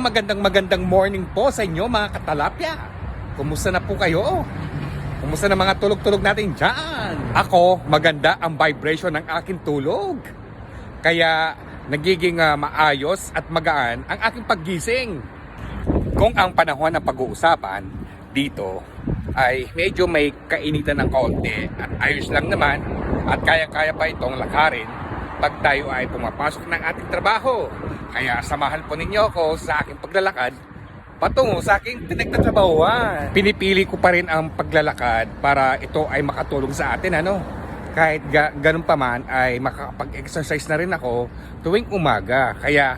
Magandang magandang morning po sa inyo mga katalapya. Kumusta na po kayo? Kumusta na mga tulog-tulog natin dyan? Ako, maganda ang vibration ng aking tulog. Kaya nagiging ah, maayos at magaan ang aking paggising. Kung ang panahon ng pag-uusapan dito ay medyo may kainitan ng kaunti at ayos lang naman at kaya-kaya pa itong lakarin pag tayo ay pumapasok ng ating trabaho. Kaya samahan po ninyo ako sa aking paglalakad patungo sa aking pinagtatrabahuan. Pinipili ko pa rin ang paglalakad para ito ay makatulong sa atin ano. Kahit ga- ganun pa man ay makakapag-exercise na rin ako tuwing umaga. Kaya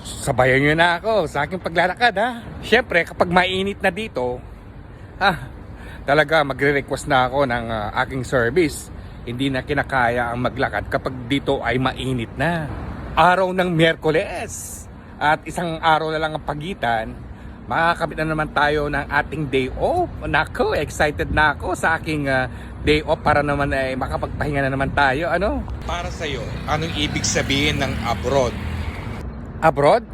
sabayan nyo na ako sa aking paglalakad ha. Siyempre kapag mainit na dito, ah, talaga magre-request na ako ng ah, aking service. Hindi na kinakaya ang maglakad kapag dito ay mainit na. Araw ng Miyerkules at isang araw na lang ang pagitan, makakabit na naman tayo ng ating day off. Nako, excited na ako sa aking ah, day off para naman ay makapagpahinga na naman tayo. Ano? Para sa'yo, anong ibig sabihin ng abroad? Abroad?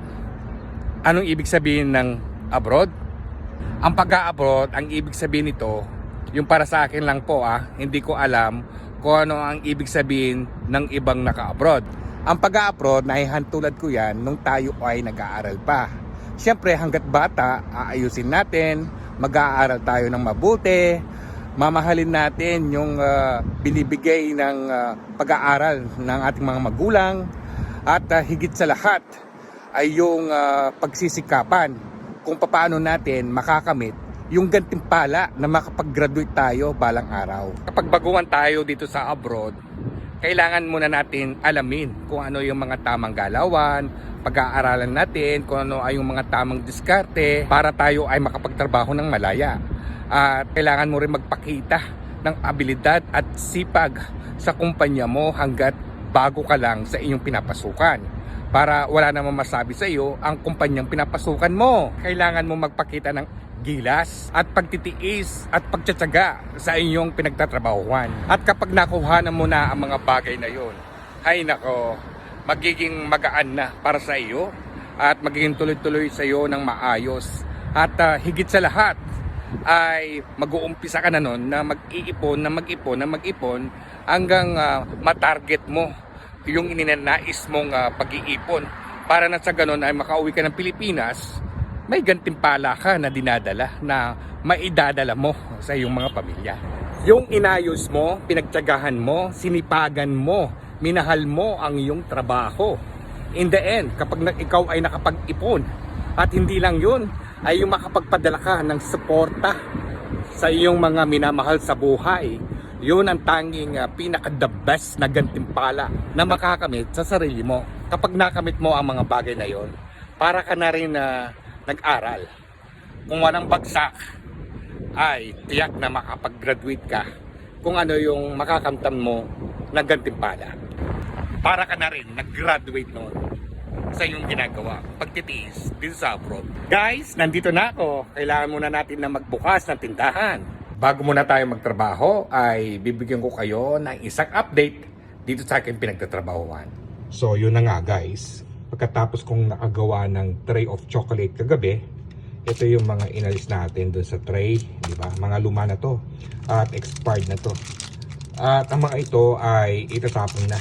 Anong ibig sabihin ng abroad? Ang pag-abroad, ang ibig sabihin nito, yung para sa akin lang po ah, hindi ko alam kung ano ang ibig sabihin ng ibang naka-abroad. Ang pag-abroad, nahihantulad ko yan nung tayo ay nag-aaral pa. Siyempre, hanggat bata, aayusin natin, mag-aaral tayo ng mabuti, mamahalin natin yung ah, binibigay ng ah, pag-aaral ng ating mga magulang, at ah, higit sa lahat ay yung ah, pagsisikapan kung paano natin makakamit yung gantimpala na makapag-graduate tayo balang araw. Kapag baguhan tayo dito sa abroad, kailangan muna natin alamin kung ano yung mga tamang galawan, pag-aaralan natin kung ano ay yung mga tamang diskarte para tayo ay makapagtrabaho ng malaya. At kailangan mo rin magpakita ng abilidad at sipag sa kumpanya mo hanggat bago ka lang sa inyong pinapasukan para wala namang masabi sa iyo ang kumpanyang pinapasukan mo. Kailangan mo magpakita ng gilas at pagtitiis at pagtsatsaga sa inyong pinagtatrabahuan. At kapag nakuha na mo na ang mga bagay na yon, ay nako, magiging magaan na para sa iyo at magiging tuloy-tuloy sa iyo ng maayos. At ah, higit sa lahat, ay mag-uumpisa ka na nun na mag-iipon, na mag-ipon, na mag-ipon hanggang ah, matarget mo yung ininanais mong ah, pag-iipon para na sa ganun ay makauwi ka ng Pilipinas may gantimpala ka na dinadala na maidadala mo sa iyong mga pamilya. Yung inayos mo, pinagtsagahan mo, sinipagan mo, minahal mo ang iyong trabaho. In the end, kapag na, ikaw ay nakapag-ipon at hindi lang yun, ay yung makapagpadala ka ng suporta sa iyong mga minamahal sa buhay. Yun ang tanging uh, pinaka-the best na gantimpala na makakamit sa sarili mo. Kapag nakamit mo ang mga bagay na yon, para ka na rin na nag-aral. Kung walang bagsak, ay tiyak na makapag-graduate ka kung ano yung makakamtan mo na gantimpala. Para ka na rin nag-graduate noon sa iyong ginagawa, pagtitiis dito sa abroad. Guys, nandito na ako. Kailangan muna natin na magbukas ng tindahan. Bago muna tayo magtrabaho, ay bibigyan ko kayo ng isang update dito sa aking pinagtatrabahuan. So, yun na nga guys. Pagkatapos kong nakagawa ng tray of chocolate kagabi, ito yung mga inalis natin dun sa tray, di ba? Mga luma na to at expired na to. At ang mga ito ay itatapon na.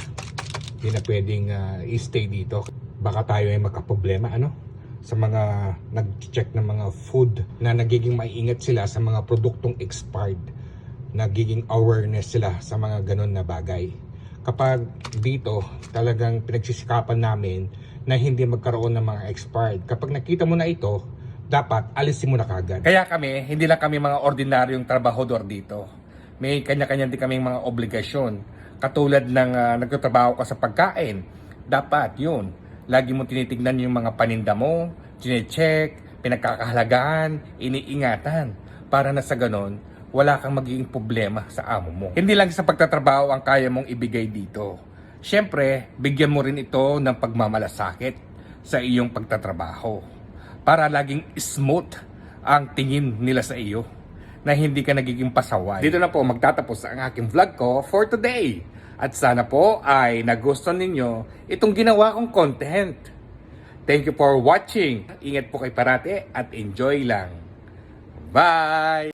Hindi na pwedeng ah, i-stay dito. Baka tayo ay magkaproblema, ano? Sa mga nag-check ng mga food na nagiging maingat sila sa mga produktong expired. Nagiging awareness sila sa mga ganun na bagay. Kapag dito, talagang pinagsisikapan namin na hindi magkaroon ng mga expired. Kapag nakita mo na ito, dapat alisin mo na kagad. Kaya kami, hindi lang kami mga ordinaryong trabahador dito. May kanya-kanya din kaming mga obligasyon. Katulad ng ah, nagtatrabaho ka sa pagkain. Dapat yun. Lagi mo tinitignan yung mga paninda mo, chinecheck, pinagkakahalagaan, iniingatan. Para na sa ganon, wala kang magiging problema sa amo mo. Hindi lang sa pagtatrabaho ang kaya mong ibigay dito. Siyempre, bigyan mo rin ito ng pagmamalasakit sa iyong pagtatrabaho para laging smooth ang tingin nila sa iyo na hindi ka nagiging pasaway. Dito na po magtatapos ang aking vlog ko for today. At sana po ay nagustuhan ninyo itong ginawa kong content. Thank you for watching. Ingat po kay parate at enjoy lang. Bye!